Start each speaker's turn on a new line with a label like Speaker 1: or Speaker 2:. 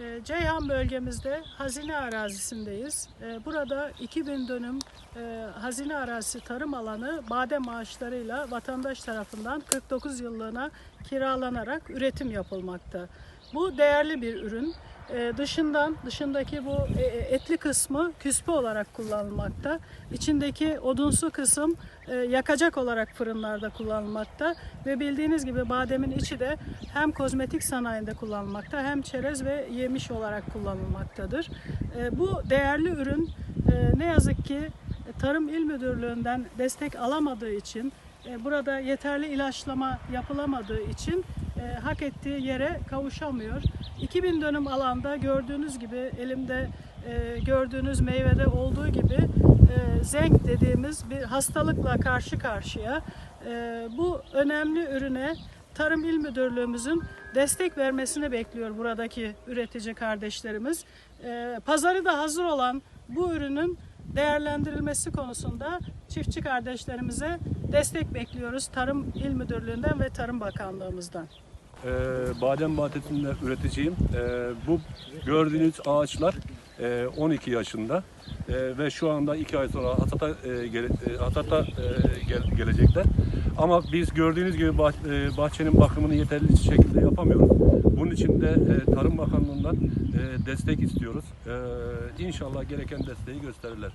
Speaker 1: Ee, Ceyhan bölgemizde hazine arazisindeyiz. Ee, Burada 2000 dönüm e, hazine arazisi tarım alanı badem ağaçlarıyla vatandaş tarafından 49 yıllığına kiralanarak üretim yapılmakta. Bu değerli bir ürün. Ee, Dışından, dışındaki bu e, etli kısmı küspe olarak kullanılmakta. İçindeki odunsu kısım e, yakacak olarak fırınlarda kullanılmakta. Ve bildiğiniz gibi bademin içi de hem kozmetik sanayinde kullanılmakta hem çerez ve yemiş olarak kullanılmaktadır. E, Bu değerli ürün e, ne yazık ki e, Tarım İl Müdürlüğü'nden destek alamadığı için e, burada yeterli ilaçlama yapılamadığı için e, hak ettiği yere kavuşamıyor. 2000 dönüm alanda gördüğünüz gibi elimde e, gördüğünüz meyvede olduğu gibi e, zenk dediğimiz bir hastalıkla karşı karşıya. E, bu önemli ürüne Tarım İl Müdürlüğümüzün destek vermesini bekliyor buradaki üretici kardeşlerimiz. E, pazarı da hazır olan bu ürünün değerlendirilmesi konusunda çiftçi kardeşlerimize destek bekliyoruz Tarım İl Müdürlüğü'nden ve Tarım Bakanlığımızdan.
Speaker 2: Ee, badem bahçesinde üreticiyim. Ee, bu gördüğünüz ağaçlar e, 12 yaşında Ee, ve şu anda 2 ay sonra hasata, e, gele- e, hasata e, gel- gelecekler. Ama biz gördüğünüz gibi bah- e, bahçenin bakımını yeterli şekilde yapamıyoruz. Bunun için de e, Tarım Bakanlığı'ndan e, destek istiyoruz. E, inşallah gereken desteği gösterirler.